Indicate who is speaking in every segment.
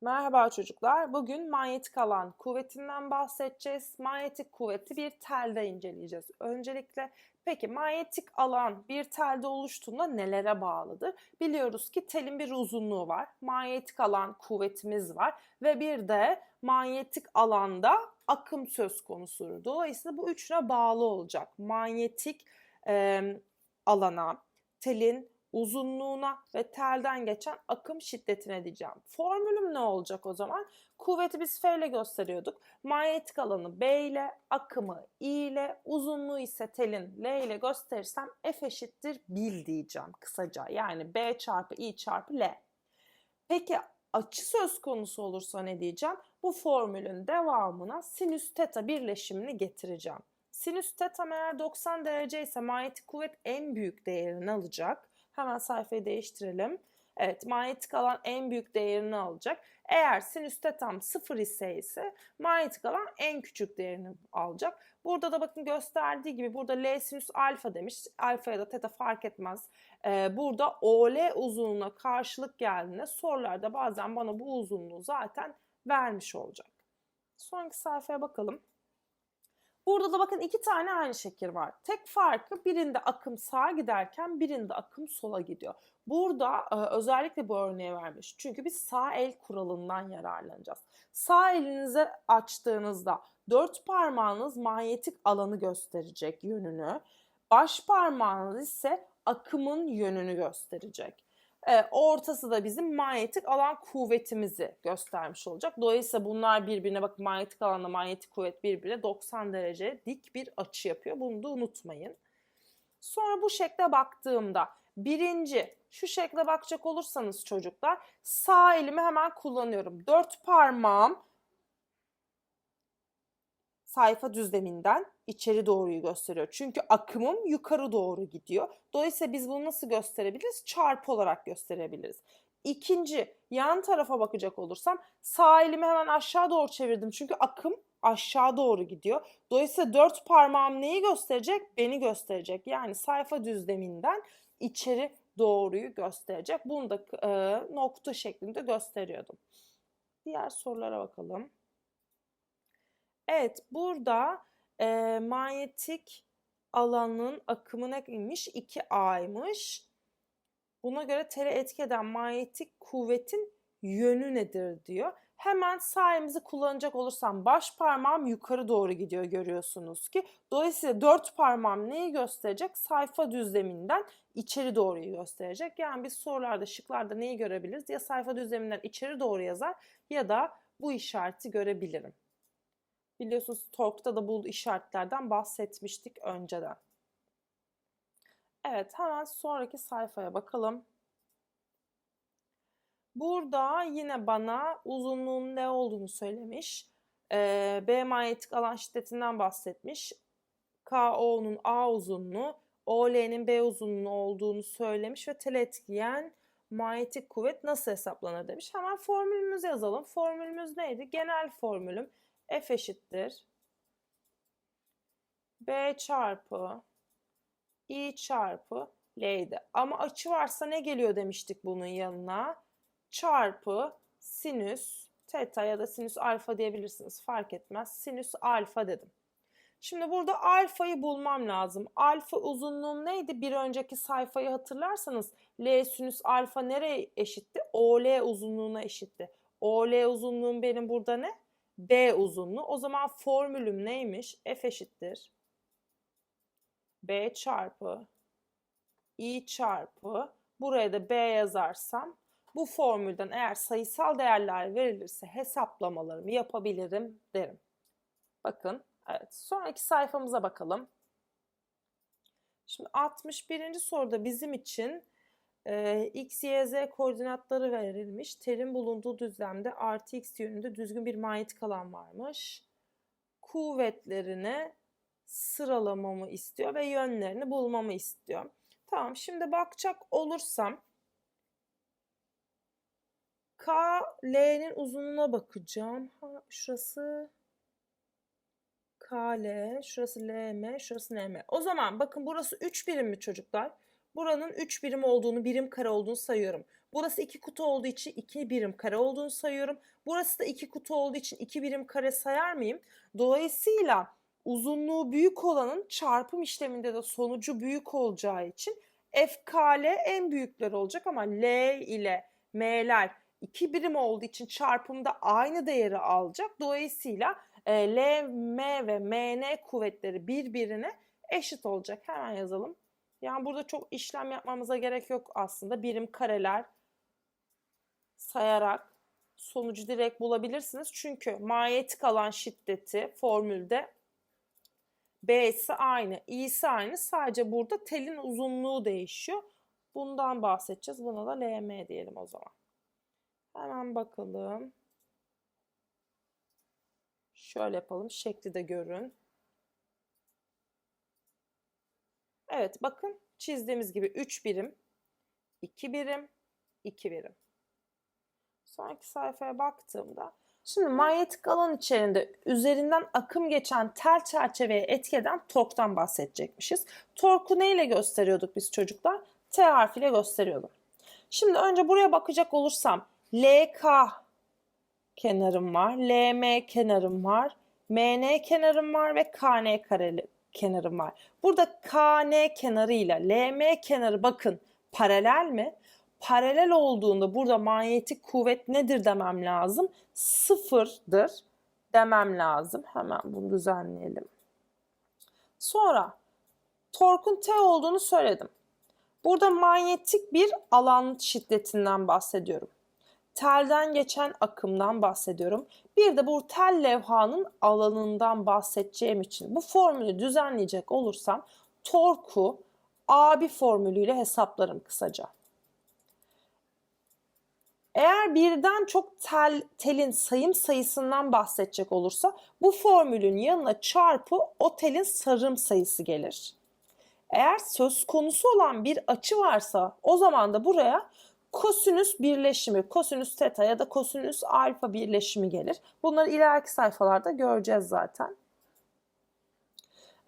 Speaker 1: Merhaba çocuklar. Bugün manyetik alan kuvvetinden bahsedeceğiz. Manyetik kuvveti bir telde inceleyeceğiz. Öncelikle peki manyetik alan bir telde oluştuğunda nelere bağlıdır? Biliyoruz ki telin bir uzunluğu var. Manyetik alan kuvvetimiz var ve bir de manyetik alanda akım söz konusudur. Dolayısıyla bu üçüne bağlı olacak. Manyetik e, alana, telin uzunluğuna ve telden geçen akım şiddetine diyeceğim. Formülüm ne olacak o zaman? Kuvveti biz F ile gösteriyorduk. Manyetik alanı B ile, akımı I ile, uzunluğu ise telin L ile gösterirsem F eşittir 1 diyeceğim kısaca. Yani B çarpı I çarpı L. Peki açı söz konusu olursa ne diyeceğim? Bu formülün devamına sinüs teta birleşimini getireceğim. Sinüs teta eğer 90 derece ise manyetik kuvvet en büyük değerini alacak. Hemen sayfayı değiştirelim. Evet manyetik alan en büyük değerini alacak. Eğer sinüs tetam 0 ise ise manyetik alan en küçük değerini alacak. Burada da bakın gösterdiği gibi burada L sinüs alfa demiş. Alfa ya da teta fark etmez. Ee, burada OL uzunluğuna karşılık geldiğinde sorularda bazen bana bu uzunluğu zaten vermiş olacak. Sonraki sayfaya bakalım. Burada da bakın iki tane aynı şekil var. Tek farkı birinde akım sağa giderken birinde akım sola gidiyor. Burada e, özellikle bu örneği vermiş. Çünkü biz sağ el kuralından yararlanacağız. Sağ elinize açtığınızda dört parmağınız manyetik alanı gösterecek yönünü. Baş parmağınız ise akımın yönünü gösterecek. E, ortası da bizim manyetik alan kuvvetimizi göstermiş olacak. Dolayısıyla bunlar birbirine bak manyetik alanla manyetik kuvvet birbirine 90 derece dik bir açı yapıyor. Bunu da unutmayın. Sonra bu şekle baktığımda birinci şu şekle bakacak olursanız çocuklar sağ elimi hemen kullanıyorum. Dört parmağım sayfa düzleminden içeri doğruyu gösteriyor. Çünkü akımım yukarı doğru gidiyor. Dolayısıyla biz bunu nasıl gösterebiliriz? Çarpı olarak gösterebiliriz. İkinci, yan tarafa bakacak olursam sağ elimi hemen aşağı doğru çevirdim. Çünkü akım aşağı doğru gidiyor. Dolayısıyla dört parmağım neyi gösterecek? Beni gösterecek. Yani sayfa düzleminden içeri doğruyu gösterecek. Bunu da e, nokta şeklinde gösteriyordum. Diğer sorulara bakalım. Evet, burada e, manyetik alanın akımı neymiş? 2A'ymış. Buna göre tere etki eden manyetik kuvvetin yönü nedir diyor. Hemen sağ kullanacak olursam baş parmağım yukarı doğru gidiyor görüyorsunuz ki. Dolayısıyla dört parmağım neyi gösterecek? Sayfa düzleminden içeri doğruyu gösterecek. Yani biz sorularda, şıklarda neyi görebiliriz? Ya sayfa düzleminden içeri doğru yazar ya da bu işareti görebilirim. Biliyorsunuz Tork'ta da bu işaretlerden bahsetmiştik önceden. Evet hemen sonraki sayfaya bakalım. Burada yine bana uzunluğun ne olduğunu söylemiş. Ee, B manyetik alan şiddetinden bahsetmiş. KO'nun A uzunluğu, OL'nin B uzunluğu olduğunu söylemiş ve tel etkileyen manyetik kuvvet nasıl hesaplanır demiş. Hemen formülümüzü yazalım. Formülümüz neydi? Genel formülüm F eşittir. B çarpı I çarpı L'ydi. Ama açı varsa ne geliyor demiştik bunun yanına? Çarpı sinüs teta ya da sinüs alfa diyebilirsiniz. Fark etmez. Sinüs alfa dedim. Şimdi burada alfayı bulmam lazım. Alfa uzunluğum neydi? Bir önceki sayfayı hatırlarsanız L sinüs alfa nereye eşitti? OL uzunluğuna eşitti. OL uzunluğum benim burada ne? B uzunluğu. O zaman formülüm neymiş? F eşittir. B çarpı I çarpı buraya da B yazarsam bu formülden eğer sayısal değerler verilirse hesaplamalarımı yapabilirim derim. Bakın evet sonraki sayfamıza bakalım. Şimdi 61. soruda bizim için e, x, y, z koordinatları verilmiş. Terin bulunduğu düzlemde artı x yönünde düzgün bir manyetik alan varmış. Kuvvetlerini sıralamamı istiyor ve yönlerini bulmamı istiyor. Tamam şimdi bakacak olursam K, L'nin uzunluğuna bakacağım. Ha, şurası KL, şurası LM, şurası NM. O zaman bakın burası 3 birim mi çocuklar? Buranın 3 birim olduğunu, birim kare olduğunu sayıyorum. Burası iki kutu olduğu için iki birim kare olduğunu sayıyorum. Burası da iki kutu olduğu için iki birim kare sayar mıyım? Dolayısıyla uzunluğu büyük olanın çarpım işleminde de sonucu büyük olacağı için F, K, L en büyükler olacak ama L ile M'ler iki birim olduğu için çarpımda aynı değeri alacak. Dolayısıyla e, L, M ve MN kuvvetleri birbirine eşit olacak. Hemen yazalım. Yani burada çok işlem yapmamıza gerek yok aslında. Birim kareler sayarak sonucu direkt bulabilirsiniz. Çünkü manyetik alan şiddeti formülde B'si aynı, İ'si aynı. Sadece burada telin uzunluğu değişiyor. Bundan bahsedeceğiz. Buna da LM diyelim o zaman. Hemen bakalım. Şöyle yapalım. Şekli de görün. Evet bakın çizdiğimiz gibi 3 birim, 2 birim, 2 birim. Sonraki sayfaya baktığımda şimdi manyetik alan içerisinde üzerinden akım geçen tel çerçeveye etkeden torktan bahsedecekmişiz. Torku neyle gösteriyorduk biz çocuklar? T harfiyle gösteriyordum. Şimdi önce buraya bakacak olursam LK kenarım var, LM kenarım var, MN kenarım var ve KN kareli kenarım var. Burada KN kenarı ile LM kenarı bakın paralel mi? Paralel olduğunda burada manyetik kuvvet nedir demem lazım? Sıfırdır demem lazım. Hemen bunu düzenleyelim. Sonra torkun T olduğunu söyledim. Burada manyetik bir alan şiddetinden bahsediyorum. Telden geçen akımdan bahsediyorum. Bir de bu tel levhanın alanından bahsedeceğim için bu formülü düzenleyecek olursam torku AB formülüyle hesaplarım kısaca. Eğer birden çok tel, telin sayım sayısından bahsedecek olursa bu formülün yanına çarpı o telin sarım sayısı gelir. Eğer söz konusu olan bir açı varsa o zaman da buraya kosinüs birleşimi, kosinüs teta ya da kosinüs alfa birleşimi gelir. Bunları ileriki sayfalarda göreceğiz zaten.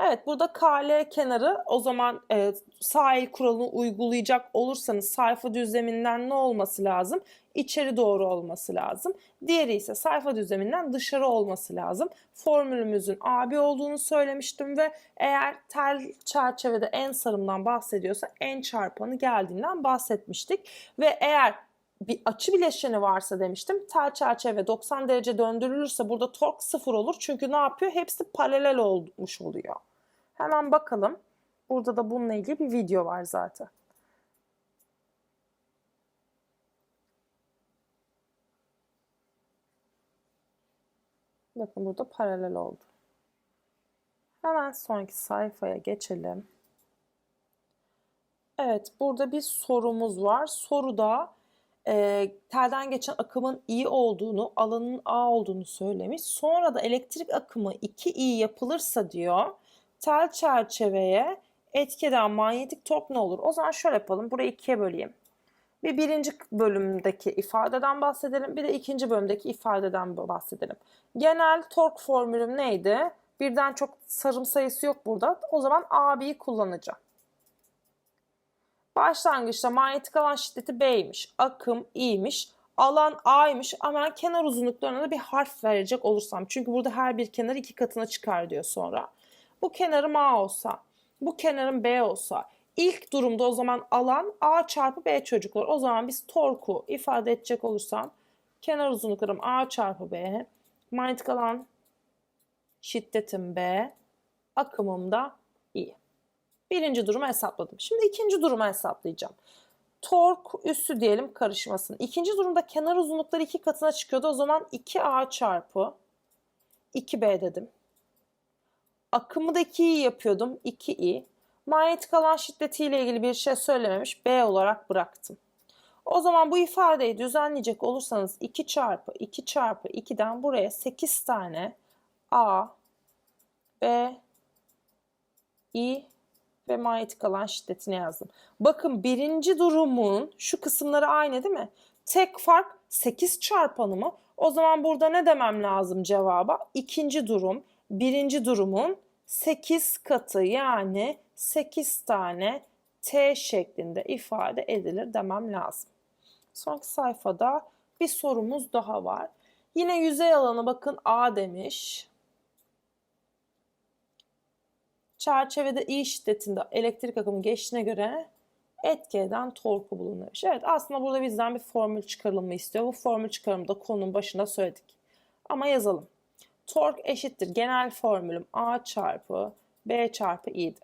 Speaker 1: Evet burada KL kenarı o zaman e, sahil kuralını uygulayacak olursanız sayfa düzleminden ne olması lazım? İçeri doğru olması lazım. Diğeri ise sayfa düzleminden dışarı olması lazım. Formülümüzün AB olduğunu söylemiştim ve eğer tel çerçevede en sarımdan bahsediyorsa en çarpanı geldiğinden bahsetmiştik. Ve eğer bir açı bileşeni varsa demiştim. Tel çerçeve 90 derece döndürülürse burada tork sıfır olur. Çünkü ne yapıyor? Hepsi paralel olmuş oluyor. Hemen bakalım. Burada da bununla ilgili bir video var zaten. Bakın burada paralel oldu. Hemen sonraki sayfaya geçelim. Evet, burada bir sorumuz var. Soruda e, telden geçen akımın i olduğunu, alanın a olduğunu söylemiş. Sonra da elektrik akımı 2i yapılırsa diyor, tel çerçeveye etkeden manyetik tork ne olur? O zaman şöyle yapalım. Burayı ikiye böleyim. Bir birinci bölümdeki ifadeden bahsedelim. Bir de ikinci bölümdeki ifadeden bahsedelim. Genel tork formülüm neydi? Birden çok sarım sayısı yok burada. O zaman AB'yi kullanacağım. Başlangıçta manyetik alan şiddeti B'ymiş. Akım İ'ymiş. Alan A'ymış ama kenar uzunluklarına da bir harf verecek olursam. Çünkü burada her bir kenar iki katına çıkar diyor sonra. Bu kenarım A olsa, bu kenarım B olsa, ilk durumda o zaman alan A çarpı B çocuklar. O zaman biz torku ifade edecek olursam kenar uzunluklarım A çarpı B, manyetik alan şiddetim B, akımım da I. Birinci durumu hesapladım. Şimdi ikinci durumu hesaplayacağım. Tork üssü diyelim karışmasın. İkinci durumda kenar uzunlukları iki katına çıkıyordu. O zaman 2A çarpı 2B dedim. Akımı da 2i yapıyordum. 2i. Manyetik alan şiddetiyle ilgili bir şey söylememiş. B olarak bıraktım. O zaman bu ifadeyi düzenleyecek olursanız 2 çarpı 2 çarpı 2'den buraya 8 tane A, B, I ve manyetik alan şiddetini yazdım. Bakın birinci durumun şu kısımları aynı değil mi? Tek fark 8 çarpanı mı? O zaman burada ne demem lazım cevaba? İkinci durum birinci durumun 8 katı yani 8 tane t şeklinde ifade edilir demem lazım. Sonraki sayfada bir sorumuz daha var. Yine yüzey alanı bakın A demiş. Çerçevede I şiddetinde elektrik akımı geçtiğine göre etki eden torku bulun demiş. Evet aslında burada bizden bir formül çıkarılımı istiyor. Bu formül çıkarımı da konunun başında söyledik. Ama yazalım. Tork eşittir genel formülüm A çarpı B çarpı i'di.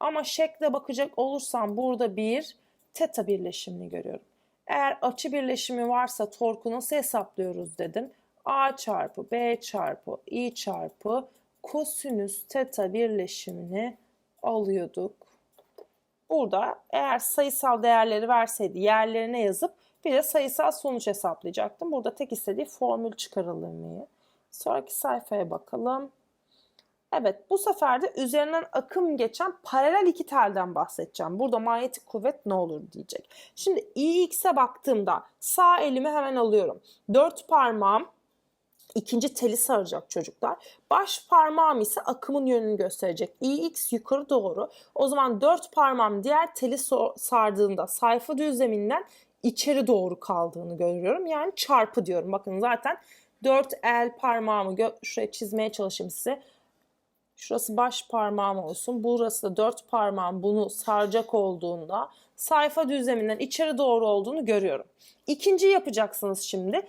Speaker 1: Ama şekle bakacak olursam burada bir teta birleşimini görüyorum. Eğer açı birleşimi varsa torku nasıl hesaplıyoruz dedim. A çarpı B çarpı i çarpı kosinüs teta birleşimini alıyorduk. Burada eğer sayısal değerleri verseydi yerlerine yazıp bir de sayısal sonuç hesaplayacaktım. Burada tek istediği formül çıkarılımı. Sonraki sayfaya bakalım. Evet bu sefer de üzerinden akım geçen paralel iki telden bahsedeceğim. Burada manyetik kuvvet ne olur diyecek. Şimdi IX'e baktığımda sağ elimi hemen alıyorum. Dört parmağım ikinci teli saracak çocuklar. Baş parmağım ise akımın yönünü gösterecek. IX yukarı doğru. O zaman dört parmağım diğer teli sardığında sayfa düzleminden içeri doğru kaldığını görüyorum. Yani çarpı diyorum. Bakın zaten dört el parmağımı şuraya çizmeye çalışayım size. Şurası baş parmağım olsun. Burası da dört parmağım bunu saracak olduğunda sayfa düzleminden içeri doğru olduğunu görüyorum. İkinci yapacaksınız şimdi.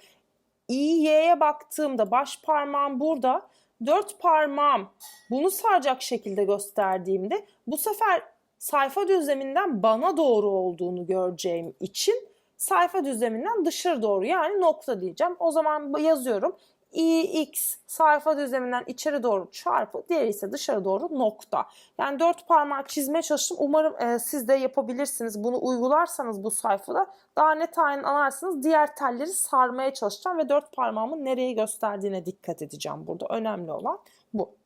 Speaker 1: İ, baktığımda baş parmağım burada. Dört parmağım bunu saracak şekilde gösterdiğimde bu sefer sayfa düzleminden bana doğru olduğunu göreceğim için sayfa düzleminden dışarı doğru yani nokta diyeceğim. O zaman yazıyorum ix sayfa düzleminden içeri doğru çarpı diğeri ise dışarı doğru nokta. Yani dört parmak çizmeye çalıştım. Umarım e, siz de yapabilirsiniz. Bunu uygularsanız bu sayfada daha net aynen anlarsınız. Diğer telleri sarmaya çalışacağım ve dört parmağımın nereyi gösterdiğine dikkat edeceğim burada. Önemli olan bu.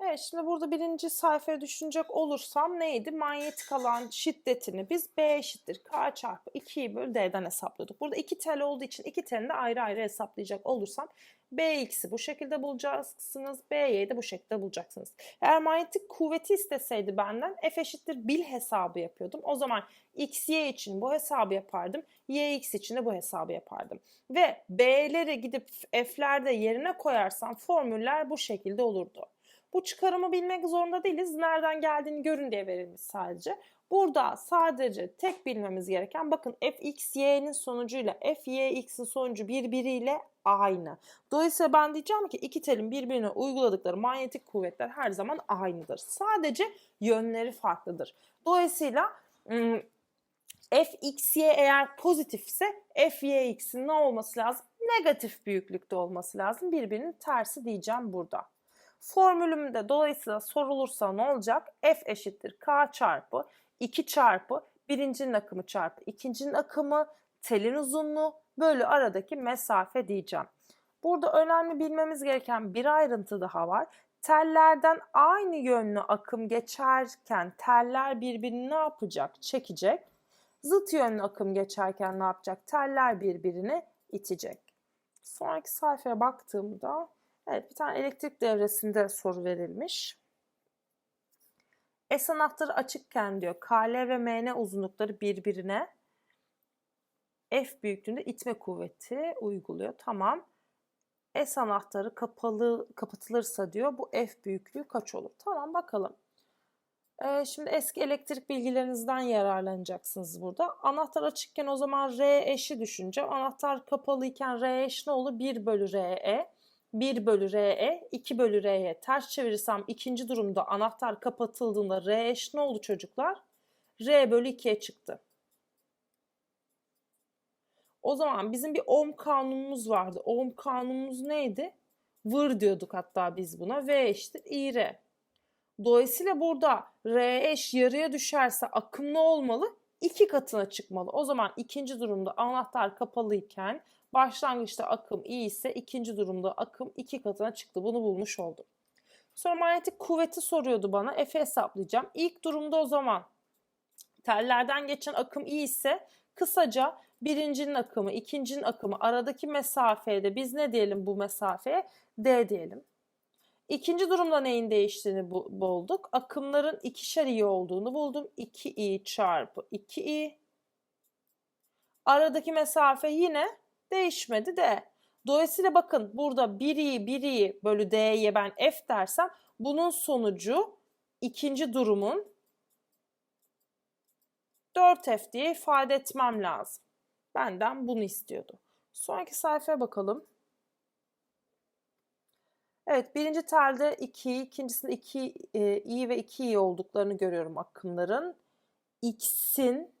Speaker 1: Evet şimdi burada birinci sayfaya düşünecek olursam neydi? Manyetik alan şiddetini biz B eşittir K çarpı 2'yi bölü D'den hesaplıyorduk. Burada iki tel olduğu için iki telini de ayrı ayrı hesaplayacak olursam Bx'i bu şekilde bulacaksınız. B'yi de bu şekilde bulacaksınız. Eğer manyetik kuvveti isteseydi benden F eşittir bil hesabı yapıyordum. O zaman X, Y için bu hesabı yapardım. Y, X için de bu hesabı yapardım. Ve B'leri gidip F'lerde yerine koyarsam formüller bu şekilde olurdu. Bu çıkarımı bilmek zorunda değiliz. Nereden geldiğini görün diye verilmiş sadece. Burada sadece tek bilmemiz gereken bakın fx y'nin sonucuyla f y x'in sonucu birbiriyle aynı. Dolayısıyla ben diyeceğim ki iki telin birbirine uyguladıkları manyetik kuvvetler her zaman aynıdır. Sadece yönleri farklıdır. Dolayısıyla fx y eğer pozitifse f y x'in ne olması lazım? Negatif büyüklükte olması lazım. Birbirinin tersi diyeceğim burada. Formülümde dolayısıyla sorulursa ne olacak? F eşittir K çarpı 2 çarpı birincinin akımı çarpı ikincinin akımı telin uzunluğu bölü aradaki mesafe diyeceğim. Burada önemli bilmemiz gereken bir ayrıntı daha var. Tellerden aynı yönlü akım geçerken teller birbirini ne yapacak? Çekecek. Zıt yönlü akım geçerken ne yapacak? Teller birbirini itecek. Sonraki sayfaya baktığımda Evet bir tane elektrik devresinde soru verilmiş. S anahtarı açıkken diyor KL ve MN uzunlukları birbirine F büyüklüğünde itme kuvveti uyguluyor. Tamam. S anahtarı kapalı kapatılırsa diyor bu F büyüklüğü kaç olur? Tamam bakalım. Ee, şimdi eski elektrik bilgilerinizden yararlanacaksınız burada. Anahtar açıkken o zaman R eşi düşünce anahtar kapalıyken R eş ne olur? 1 bölü RE. 1 bölü RE, 2 bölü R'ye ters çevirirsem ikinci durumda anahtar kapatıldığında R eş ne oldu çocuklar? R bölü 2'ye çıktı. O zaman bizim bir ohm kanunumuz vardı. Ohm kanunumuz neydi? Vır diyorduk hatta biz buna. V eşittir İR. Dolayısıyla burada R eş yarıya düşerse akım ne olmalı? İki katına çıkmalı. O zaman ikinci durumda anahtar kapalıyken Başlangıçta akım iyi ise ikinci durumda akım iki katına çıktı. Bunu bulmuş oldum. Sonra manyetik kuvveti soruyordu bana. F'i hesaplayacağım. İlk durumda o zaman tellerden geçen akım iyi ise kısaca birincinin akımı, ikincinin akımı aradaki mesafede biz ne diyelim bu mesafeye? D diyelim. İkinci durumda neyin değiştiğini bulduk. Akımların ikişer iyi olduğunu buldum. 2i çarpı 2i Aradaki mesafe yine değişmedi de. Dolayısıyla bakın burada 1i 1i bölü d'ye ben f dersem bunun sonucu ikinci durumun 4f diye ifade etmem lazım. Benden bunu istiyordu. Sonraki sayfaya bakalım. Evet birinci telde 2, ikincisinde 2 e, i ve 2 i olduklarını görüyorum akımların. X'in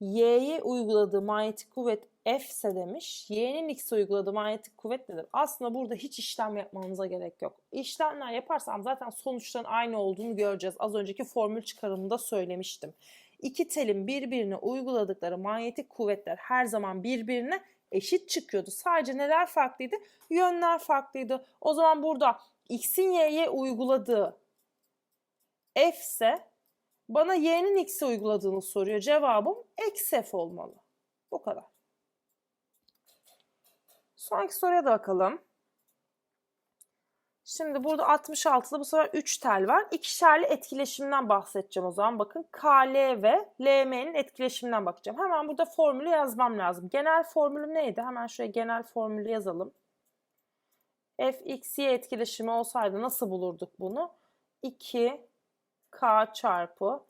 Speaker 1: y'ye uyguladığı manyetik kuvvet F ise demiş. Y'nin X'e uyguladığı manyetik kuvvet nedir? Aslında burada hiç işlem yapmanıza gerek yok. İşlemler yaparsam zaten sonuçların aynı olduğunu göreceğiz. Az önceki formül çıkarımında söylemiştim. İki telin birbirine uyguladıkları manyetik kuvvetler her zaman birbirine eşit çıkıyordu. Sadece neler farklıydı? Yönler farklıydı. O zaman burada x'in y'ye uyguladığı f ise bana y'nin x'e uyguladığını soruyor. Cevabım eksi f olmalı. Bu kadar. Sonraki soruya da bakalım. Şimdi burada 66'da bu sefer 3 tel var. İkişerli etkileşimden bahsedeceğim o zaman. Bakın KL ve LM'nin etkileşiminden bakacağım. Hemen burada formülü yazmam lazım. Genel formülüm neydi? Hemen şuraya genel formülü yazalım. Fxy etkileşimi olsaydı nasıl bulurduk bunu? 2K çarpı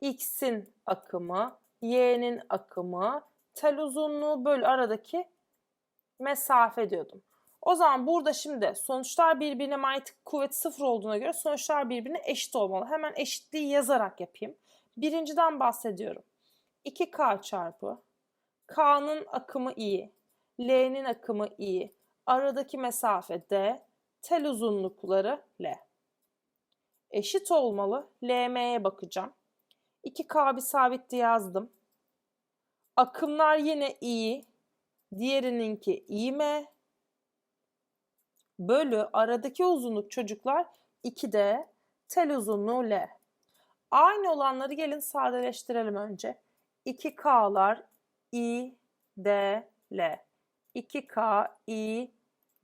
Speaker 1: X'in akımı, Y'nin akımı, tel uzunluğu bölü aradaki mesafe diyordum. O zaman burada şimdi sonuçlar birbirine manyetik kuvvet sıfır olduğuna göre sonuçlar birbirine eşit olmalı. Hemen eşitliği yazarak yapayım. Birinciden bahsediyorum. 2K çarpı K'nın akımı i, L'nin akımı i, aradaki mesafe d, tel uzunlukları L. Eşit olmalı. LM'ye bakacağım. 2K bir sabitti yazdım. Akımlar yine i, diğerininki im, bölü aradaki uzunluk çocuklar 2D, tel uzunluğu L. Aynı olanları gelin sadeleştirelim önce. 2K'lar I, D, L. 2K, I,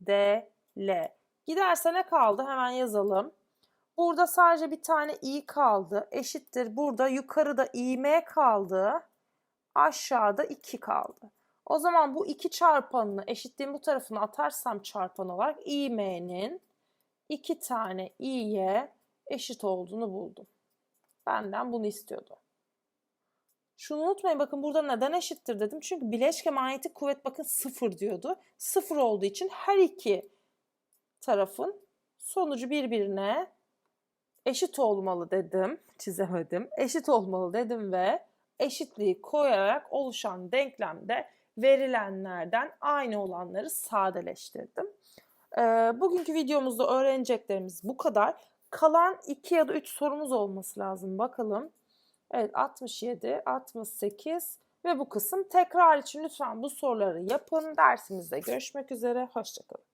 Speaker 1: D, L. Giderse ne kaldı? Hemen yazalım. Burada sadece bir tane i kaldı. Eşittir. Burada yukarıda im kaldı. Aşağıda 2 kaldı. O zaman bu iki çarpanını eşitliğin bu tarafına atarsam çarpan olarak İM'nin iki tane i'ye eşit olduğunu buldum. Benden bunu istiyordu. Şunu unutmayın bakın burada neden eşittir dedim. Çünkü bileşke manyetik kuvvet bakın sıfır diyordu. Sıfır olduğu için her iki tarafın sonucu birbirine eşit olmalı dedim. Çizemedim. Eşit olmalı dedim ve eşitliği koyarak oluşan denklemde verilenlerden aynı olanları sadeleştirdim. Ee, bugünkü videomuzda öğreneceklerimiz bu kadar. Kalan 2 ya da 3 sorumuz olması lazım. Bakalım. Evet 67, 68 ve bu kısım tekrar için lütfen bu soruları yapın. Dersimizde görüşmek üzere. Hoşçakalın.